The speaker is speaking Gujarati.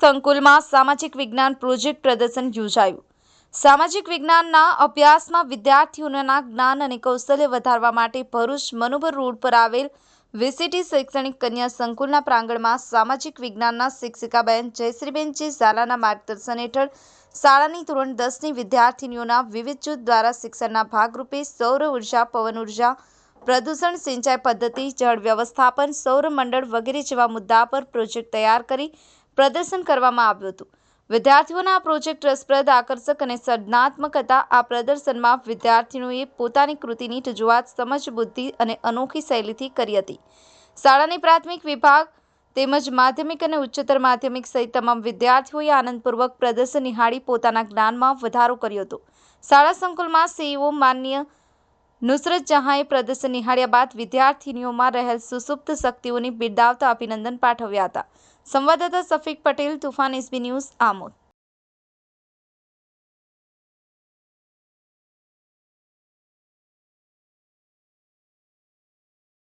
સંકુલમાં સામાજિક વિજ્ઞાન પ્રોજેક્ટ પ્રદર્શન યોજાયું. સામાજિક વિજ્ઞાનના અભ્યાસમાં વિદ્યાર્થીઓના જ્ઞાન અને કૌશલ્ય વધારવા માટે ભરૂચ મનુભર રોડ પર આવેલ વિસિટી શૈક્ષણિક કન્યા સંકુલના પ્રાંગણમાં સામાજિક વિજ્ઞાનના શિક્ષિકાબેન જયશ્રીબેનજી ઝાલાના માર્ગદર્શન હેઠળ શાળાની ધોરણ દસની વિદ્યાર્થીનીઓના વિવિધ જૂથ દ્વારા શિક્ષણના ભાગરૂપે સૌર ઊર્જા, પવન ઊર્જા, પ્રદૂષણ સિંચાઈ પદ્ધતિ, જળ વ્યવસ્થાપન, સૌર મંડળ વગેરે જેવા મુદ્દા પર પ્રોજેક્ટ તૈયાર કરી પ્રદર્શન કરવામાં આવ્યું હતું. વિદ્યાર્થીઓના પ્રોજેક્ટ રસપ્રદ, આકર્ષક અને સર્જનાત્મક હતા. આ પ્રદર્શનમાં વિદ્યાર્થીઓએ પોતાની કૃતિની રજૂઆત સમજ, બુદ્ધિ અને અનોખી શૈલીથી કરી હતી. શાળાની પ્રાથમિક વિભાગ તેમજ માધ્યમિક અને ઉચ્ચતર માધ્યમિક સહિત તમામ વિદ્યાર્થીઓએ આનંદપૂર્વક પ્રદર્શન નિહાળી પોતાના જ્ઞાનમાં વધારો કર્યો હતો. શાળા સંકુલમાં સીઈઓ માન્ય નુસરત જહાંએ પ્રદર્શન નિહાળ્યા બાદ વિદ્યાર્થીનીઓમાં રહેલ સુસુપ્ત શક્તિઓને બિરદાવતા અભિનંદન પાઠવ્યા હતા. સંવાદદાતા સફીક પટેલ, તુફાન એસબી ન્યૂઝ આમોદ.